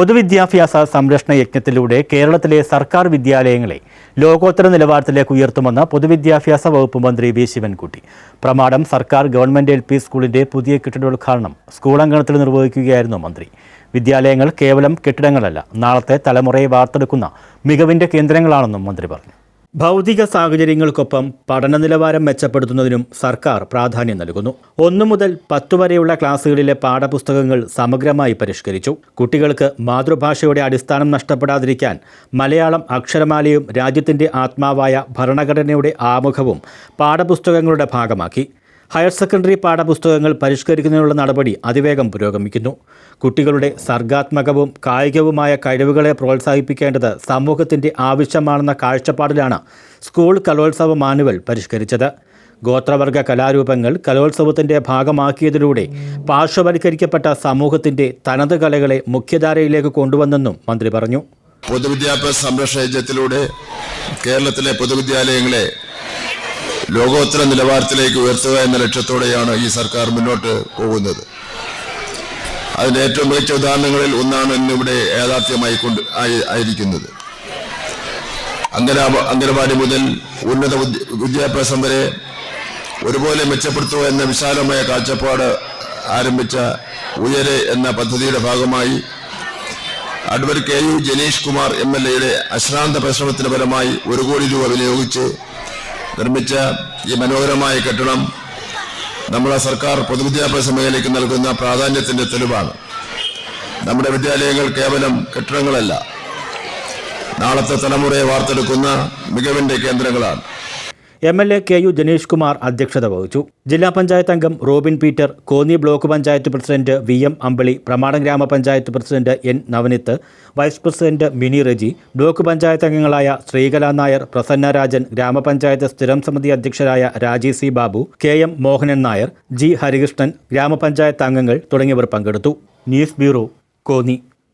പൊതുവിദ്യാഭ്യാസ സംരക്ഷണ യജ്ഞത്തിലൂടെ കേരളത്തിലെ സർക്കാർ വിദ്യാലയങ്ങളെ ലോകോത്തര നിലവാരത്തിലേക്ക് ഉയർത്തുമെന്ന് പൊതുവിദ്യാഭ്യാസ വകുപ്പ് മന്ത്രി വി. ശിവൻകുട്ടി. പ്രമാടം സർക്കാർ ഗവൺമെന്റ് എൽ പി സ്കൂളിന്റെ പുതിയ കെട്ടിടോദ്ഘാടനം സ്കൂൾ അങ്കണത്തിൽ നിർവഹിക്കുകയായിരുന്നു മന്ത്രി. വിദ്യാലയങ്ങൾ കേവലം കെട്ടിടങ്ങളല്ല നാളത്തെ തലമുറയെ വാർത്തെടുക്കുന്ന മികവിന്റെ കേന്ദ്രങ്ങളാണെന്നും മന്ത്രി പറഞ്ഞു. ഭൗതിക സാഹചര്യങ്ങൾക്കൊപ്പം പഠന നിലവാരം മെച്ചപ്പെടുത്തുന്നതിനും സർക്കാർ പ്രാധാന്യം നൽകുന്നു. ഒന്നു മുതൽ പത്തു വരെയുള്ള ക്ലാസ്സുകളിലെ പാഠപുസ്തകങ്ങൾ സമഗ്രമായി പരിഷ്കരിച്ചു. കുട്ടികൾക്ക് മാതൃഭാഷയുടെ അടിസ്ഥാനം നഷ്ടപ്പെടാതിരിക്കാൻ മലയാളം അക്ഷരമാലയും രാജ്യത്തിന്റെ ആത്മാവായ ഭരണഘടനയുടെ ആമുഖവും പാഠപുസ്തകങ്ങളുടെ ഭാഗമാക്കി. ഹയർ സെക്കൻഡറി പാഠപുസ്തകങ്ങൾ പരിഷ്കരിക്കുന്നതിനുള്ള നടപടി അതിവേഗം പുരോഗമിക്കുന്നു. കുട്ടികളുടെ സർഗാത്മകവും കായികവുമായ കഴിവുകളെ പ്രോത്സാഹിപ്പിക്കേണ്ടത് സമൂഹത്തിന്റെ ആവശ്യമാണെന്ന കാഴ്ചപ്പാടിലാണ് സ്കൂൾ കലോത്സവ മാനുവൽ പരിഷ്കരിച്ചത്. ഗോത്രവർഗ കലാരൂപങ്ങൾ കലോത്സവത്തിന്റെ ഭാഗമാക്കിയതിലൂടെ പാർശ്വവൽക്കരിക്കപ്പെട്ട സമൂഹത്തിന്റെ തനത് കലകളെ മുഖ്യധാരയിലേക്ക് കൊണ്ടുവന്നെന്നും മന്ത്രി പറഞ്ഞു. പൊതുവിദ്യാഭ്യാസ സംരക്ഷണ യജ്ഞത്തിലൂടെ കേരളത്തിലെ പൊതുവിദ്യാലയങ്ങളെ ലോകോത്തര നിലവാരത്തിലേക്ക് ഉയർത്തുക എന്ന ലക്ഷ്യത്തോടെയാണ് ഈ സർക്കാർ മുന്നോട്ട് പോകുന്നത്. അതിന്റെ ഏറ്റവും മികച്ച ഉദാഹരണങ്ങളിൽ ഒന്നാണ് ഇന്നിവിടെ യാഥാർത്ഥ്യമായി കൊണ്ട് ആയി- ആയിരിക്കുന്നത്. അംഗന അംഗനവാടി മുതൽ ഉന്നത വിദ്യ- വിദ്യാഭ്യാസം വരെ ഒരുപോലെ മെച്ചപ്പെടുത്തുക എന്ന വിശാലമായ കാഴ്ചപ്പാട് ആരംഭിച്ച ഉയരെ എന്ന പദ്ധതിയുടെ ഭാഗമായി advocate K U Janeesh Kumar M L എയുടെ അശ്രാന്ത പരിശ്രമത്തിന് ഫലമായി ഒരു കോടി രൂപ വിനിയോഗിച്ച് നിർമ്മിച്ച ഈ മനോഹരമായ കെട്ടിടം നമ്മുടെ സർക്കാർ പൊതുവിദ്യാഭ്യാസ മേഖലയ്ക്ക് നൽകുന്ന പ്രാധാന്യത്തിന്റെ തെളിവാണ്. നമ്മുടെ വിദ്യാലയങ്ങൾ കേവലം കെട്ടിടങ്ങളല്ല നാളത്തെ തലമുറയെ വാർത്തെടുക്കുന്ന മികവിന്റെ കേന്ദ്രങ്ങളാണ്. M L A K U Janeesh Kumar അധ്യക്ഷത വഹിച്ചു. ജില്ലാ പഞ്ചായത്ത് അംഗം Robin Peter Konni block panchayat president V M Ambili Pramadam ഗ്രാമപഞ്ചായത്ത് president N Navaneeth vice president Mini Reji block panchayat അംഗങ്ങളായ ശ്രീകല നായർ പ്രസന്ന രാജൻ ഗ്രാമപഞ്ചായത്ത് സ്ഥിരം സമിതി അധ്യക്ഷരായ Raji C Babu K M Mohanan Nair G Harikrishnan ഗ്രാമപഞ്ചായത്ത് അംഗങ്ങൾ തുടങ്ങിയവർ പങ്കെടുത്തു. News bureau Konni.